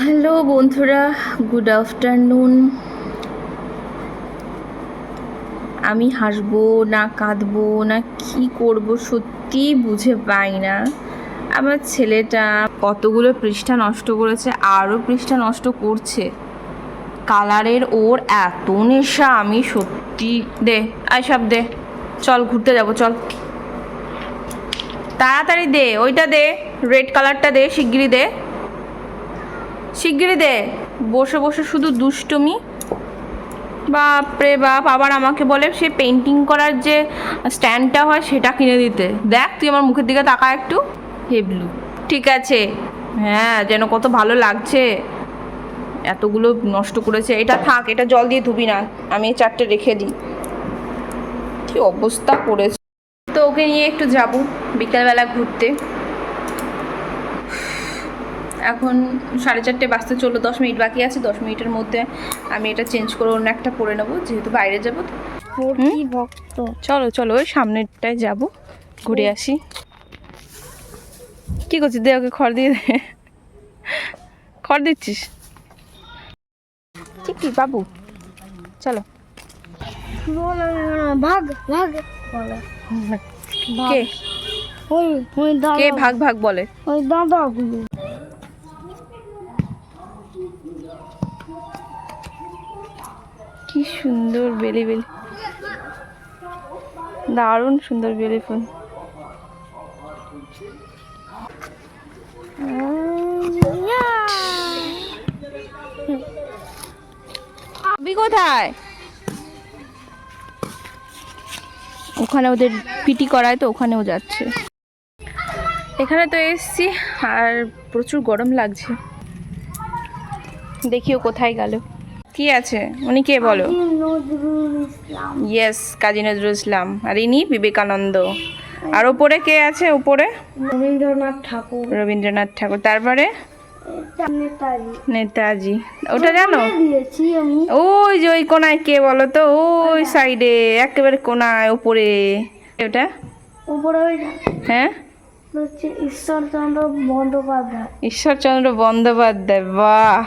Hello বন্ধুরা good afternoon আমি হাসবো না কাঁদবো না কি করব সত্যি বুঝে পাই না। আমার ছেলেটা কতগুলো পৃষ্ঠা নষ্ট করেছে, আরও পৃষ্ঠা নষ্ট করছে। কালারের ওর এত নেশা, আমি সত্যি দে, আয় সব দে। চল ঘুরতে যাব, চল। তাড়াতাড়ি দে, ওইটা দে রেড কালারটা দে, শিগগিরই দে। শিগগিরই দে। বসে বসে শুধু দুষ্টুমি। বাপরে বাপ আবার আমাকে বলে সে পেন্টিং করার যে স্ট্যান্ডটা হয় সেটা কিনে দিতে। দেখ তুই আমার মুখের দিকে তাকা একটু। হেবলু। ঠিক আছে। হ্যাঁ যেন কত ভালো লাগছে। এতগুলো নষ্ট করেছে। এটা থাক এটা জল দিয়ে ধুবি না। আমি এই চারটে রেখে দিই। কি অবস্থা করেছে। তো ওকে নিয়ে একটু যাব বিকালবেলা ঘুরতে। এখন সাড়ে চারটে বাজতে চলো দশ মিনিট বাকি আছে দশ মিনিটের মধ্যে আমি এটা চেঞ্জ করে অন্য একটা পরে নেব যেহেতু বাইরে যাব ভক্ত? চলো চলো ওই সামনেরটায় যাব ঘুরে আসি। কি করছিস? দে ওকে খড় দিয়ে দে। খড় দিচ্ছিস? ঠিক কি বাবু। চলো। ভাগ ভাগ। বলে। কে? ওই ওই কে ভাগ ভাগ বলে? ওই দাদাগুলো সুন্দর বেলি বেলি। দারুণ সুন্দর বেলি ফুল। আবি কোথায়? ওখানে ওদের পিটি করায় তো, ওখানেও যাচ্ছে। এখানে তো এসছি, আর প্রচুর গরম লাগছে। দেখি ও কোথায় গেল। কি আছে? উনি কে বলো? ইয়েস কাজী নজরুল ইসলাম। আর ইনি বিবেকানন্দ। আর ওপরে কে আছে উপরে? রবীন্দ্রনাথ ঠাকুর। রবীন্দ্রনাথ ঠাকুর। তারপরে? নেতাজি। ওটা জানো? ওই যে ওই কোনায় কে বলো তো? ওই সাইডে একেবারে কোনায় ওপরে ওটা? উপরে ওই হ্যাঁ? ঈশ্বরচন্দ্র বন্দ্যোপাধ্যায়। ঈশ্বরচন্দ্র বন্দ্যোপাধ্যায়। বাহ!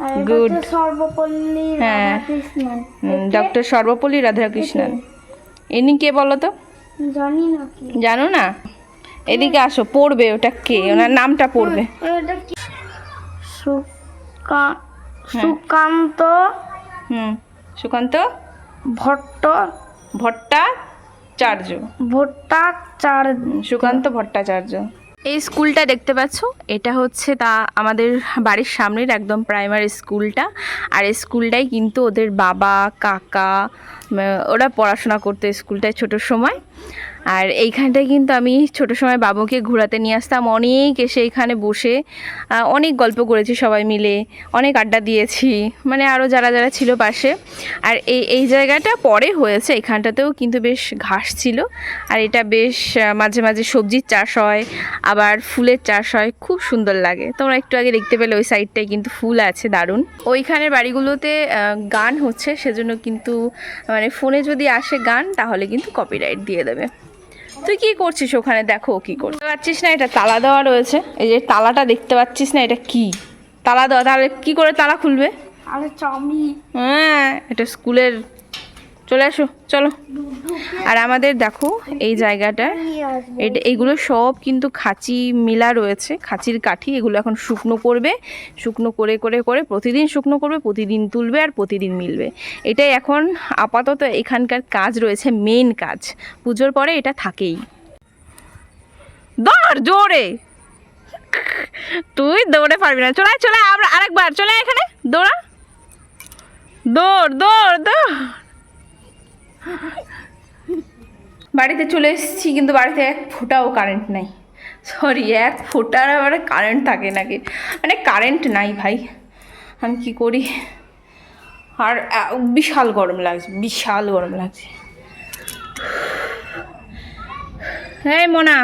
হচ্ছে সর্বপল্লী হ্যাঁ। রাধাকৃষ্ণন। ডক্টর সর্বপল্লী রাধাকৃষ্ণন। ইনি কে বলো তো? জানি না কি। জানো না? এদিকে আসো পড়বে ওটা কে? ওনার নামটা পড়বে। সুকা সুকান্ত হুম সুকান্ত? ভট্ট ভট্টাচার্য। ভট্টাচার্য। সুকান্ত ভট্টাচার্য। এই স্কুলটা দেখতে পাচ্ছ? এটা হচ্ছে তা আমাদের বাড়ির সামনের একদম প্রাইমারি স্কুলটা। আর এই স্কুলটাই কিন্তু ওদের বাবা, কাকা ওরা পড়াশোনা করতো স্কুলটায় ছোটোর সময়। আর এইখানটায় কিন্তু আমি ছোটো সময় বাবুকে ঘোরাতে নিয়ে আসতাম। অনেক এসে এখানে বসে অনেক গল্প করেছি সবাই মিলে, অনেক আড্ডা দিয়েছি মানে আরও যারা যারা ছিল পাশে। আর এই এই জায়গাটা পরে হয়েছে, এখানটাতেও কিন্তু বেশ ঘাস ছিল। আর এটা বেশ মাঝে মাঝে সবজির চাষ হয়, আবার ফুলের চাষ হয়, খুব সুন্দর লাগে। তোমরা একটু আগে দেখতে পেলে ওই সাইডটায় কিন্তু ফুল আছে, দারুণ। ওইখানের বাড়িগুলোতে গান হচ্ছে, সেজন্য কিন্তু মানে ফোনে যদি আসে গান, তাহলে কিন্তু কপিরাইট দিয়ে দেবে। তুই কি করছিস ওখানে? দেখো কি করতে পারছিস না এটা তালা দেওয়া রয়েছে। এই যে তালাটা দেখতে পাচ্ছিস না এটা কি? তালা দেওয়া তাহলে কি করে তালা খুলবে? আরে চামি হ্যাঁ এটা স্কুলের চলে আসো, চলো। আর আমাদের দেখো এই জায়গাটা, এটা এগুলো সব কিন্তু খাঁচি মিলা রয়েছে, খাঁচির কাঠি, এগুলো এখন শুকনো করবে শুকনো করে করে করে প্রতিদিন শুকনো করবে, প্রতিদিন তুলবে আর প্রতিদিন মিলবে। এটাই এখন আপাতত এখানকার কাজ রয়েছে মেন কাজ। পুজোর পরে এটা থাকেই। দৌড় জোরে! তুই দৌড়ে পারবি না। চলে চলে আমরা আরেকবার, চলে এখানে, দৌড়া। দৌড় দৌড় দৌড়। বাড়িতে চলে এসেছি, কিন্তু বাড়িতে এক ফোঁটাও কারেন্ট নাই। সরি এক ফোঁটার আবার কারেন্ট থাকে নাকি? মানে কারেন্ট নাই ভাই। আমি কি করি? আর বিশাল গরম লাগছে, বিশাল গরম লাগছে। হ্যাঁ মোনা।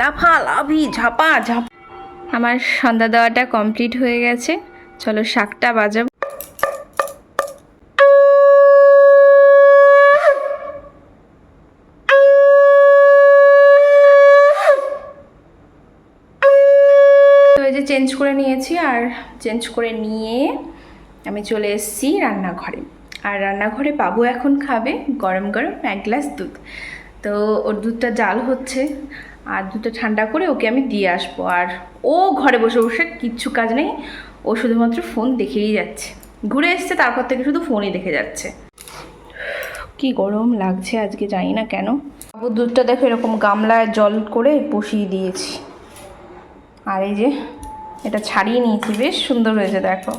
লাফা, লাফি, ঝাপা, ঝাপ। আমার সন্ধ্যা দেওয়াটা কমপ্লিট হয়ে গেছে। চলো শাকটা বাজাবো ওই যে চেঞ্জ করে নিয়েছি আর চেঞ্জ করে নিয়ে আমি চলে এসেছি রান্নাঘরে। আর রান্নাঘরে বাবু এখন খাবে গরম গরম এক গ্লাস দুধ। তো ওর দুধটা জাল হচ্ছে আর দুধটা ঠান্ডা করে ওকে আমি দিয়ে আসব। আর ও ঘরে বসে বসে কিচ্ছু কাজ নেই, ও শুধুমাত্র ফোন দেখেই যাচ্ছে। ঘুরে এসছে, তারপর থেকে শুধু ফোনই দেখে যাচ্ছে। কি গরম লাগছে আজকে জানি না কেন। বাবু দুধটা দেখো এরকম গামলায় জল করে বসিয়ে দিয়েছি। আর এই যে এটা ছাড়িয়ে নিয়েছি, বেশ সুন্দর হয়েছে, দেখো।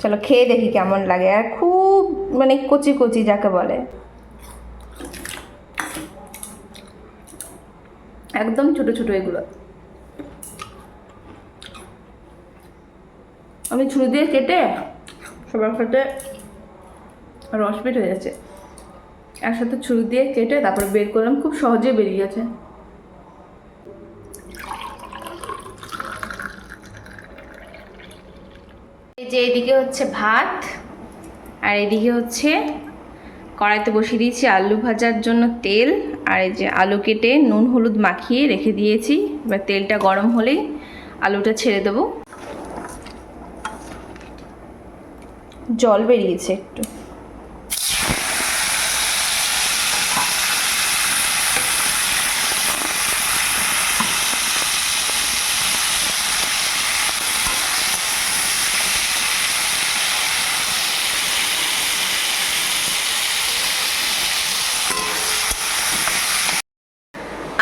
চলো খেয়ে দেখি কেমন লাগে। আর খুব মানে কচি কচি যাকে বলে। একদম ছোট ছোট এগুলো। আমি ছুরি দিয়ে কেটে সবার সাথে রস বের হয়ে যাচ্ছে একসাথে ছুরি দিয়ে কেটে তারপরে বের করলাম, খুব সহজে বেরিয়ে গেছে। যে এদিকে হচ্ছে ভাত আর এদিকে হচ্ছে কড়াইতে বসিয়ে দিয়েছি আলু ভাজার জন্য তেল। আর এই যে আলু কেটে নুন হলুদ মাখিয়ে রেখে দিয়েছি। এবার তেলটা গরম হলেই আলুটা ছেড়ে দেবো। জল বেরিয়েছে একটু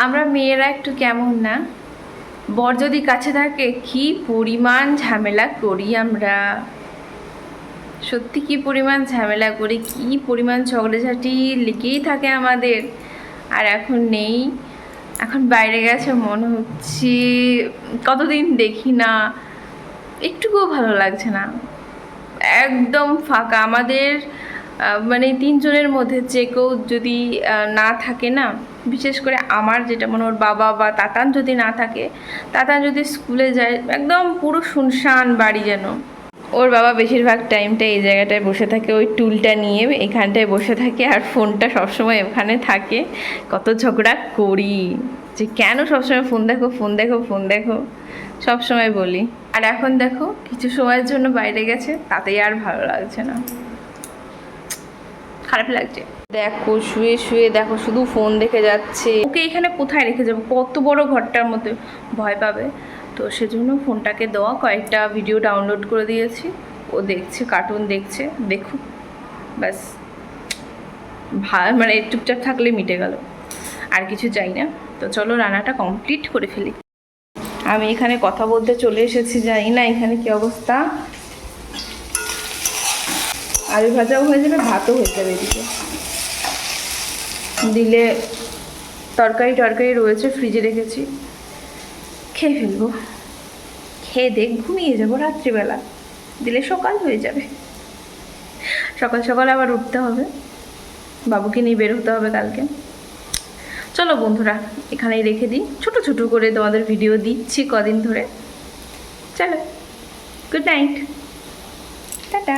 আমরা মেয়েরা একটু কেমন না? বর যদি কাছে থাকে, কি পরিমাণ ঝামেলা করি আমরা? সত্যি কি পরিমাণ ঝামেলা করি? কি পরিমাণ ঝগড়াঝাটি লেগেই থাকে আমাদের? আর এখন নেই। এখন বাইরে গেছে মনে হচ্ছে। কতদিন দেখি না। একটুকুও ভালো লাগছে না। একদম ফাঁকা। আমাদের মানে তিনজনের মধ্যে যে কেউ যদি না থাকে না বিশেষ করে আমার যেটা মনে ওর বাবা বা তাতান যদি না থাকে, তাতান যদি স্কুলে যায়, একদম পুরো শুনশান বাড়ি যেন। ওর বাবা বেশিরভাগ টাইমটা এই জায়গাটায় বসে থাকে, ওই টুলটা নিয়ে এখানটায় বসে থাকে আর ফোনটা সবসময় ওখানে থাকে। কত ঝগড়া করি, যে কেন সবসময় ফোন দেখো ফোন দেখো ফোন দেখো সব সময় বলি। আর এখন দেখো, কিছু সময়ের জন্য বাইরে গেছে, তাতেই আর ভালো লাগছে না। খারাপ লাগছে। দেখো শুয়ে শুয়ে দেখো শুধু ফোন দেখে যাচ্ছে। ওকে এখানে কোথায় রেখে যাব? কত বড় ঘরটার মধ্যে ভয় পাবে? তো সেজন্য ফোনটাকে দেওয়া কয়েকটা ভিডিও ডাউনলোড করে দিয়েছি। ও দেখছে কার্টুন দেখছে দেখুক। ব্যাস। ভা মানে চুপচাপ থাকলে মিটে গেল। আর কিছু চাই না। তো চলো রান্নাটা কমপ্লিট করে ফেলি। আমি এখানে কথা বলতে চলে এসেছি জানি না এখানে কি অবস্থা। আলু ভাজাও হয়ে যাবে, ভাতও হয়ে যাবে এদিকে। দিলে তরকারি টরকারি রয়েছে ফ্রিজে রেখেছি। খেয়ে ফেলব। খেয়ে দেখ, ঘুমিয়ে যাব রাত্রিবেলা। দিলে সকাল হয়ে যাবে। সকাল সকাল আবার উঠতে হবে। বাবুকে নিয়ে বের হতে হবে কালকে। চলো বন্ধুরা, এখানেই রেখে দিই। ছোট ছোট করে তোমাদের ভিডিও দিচ্ছি কদিন ধরে। চলো গুড নাইট টাটা।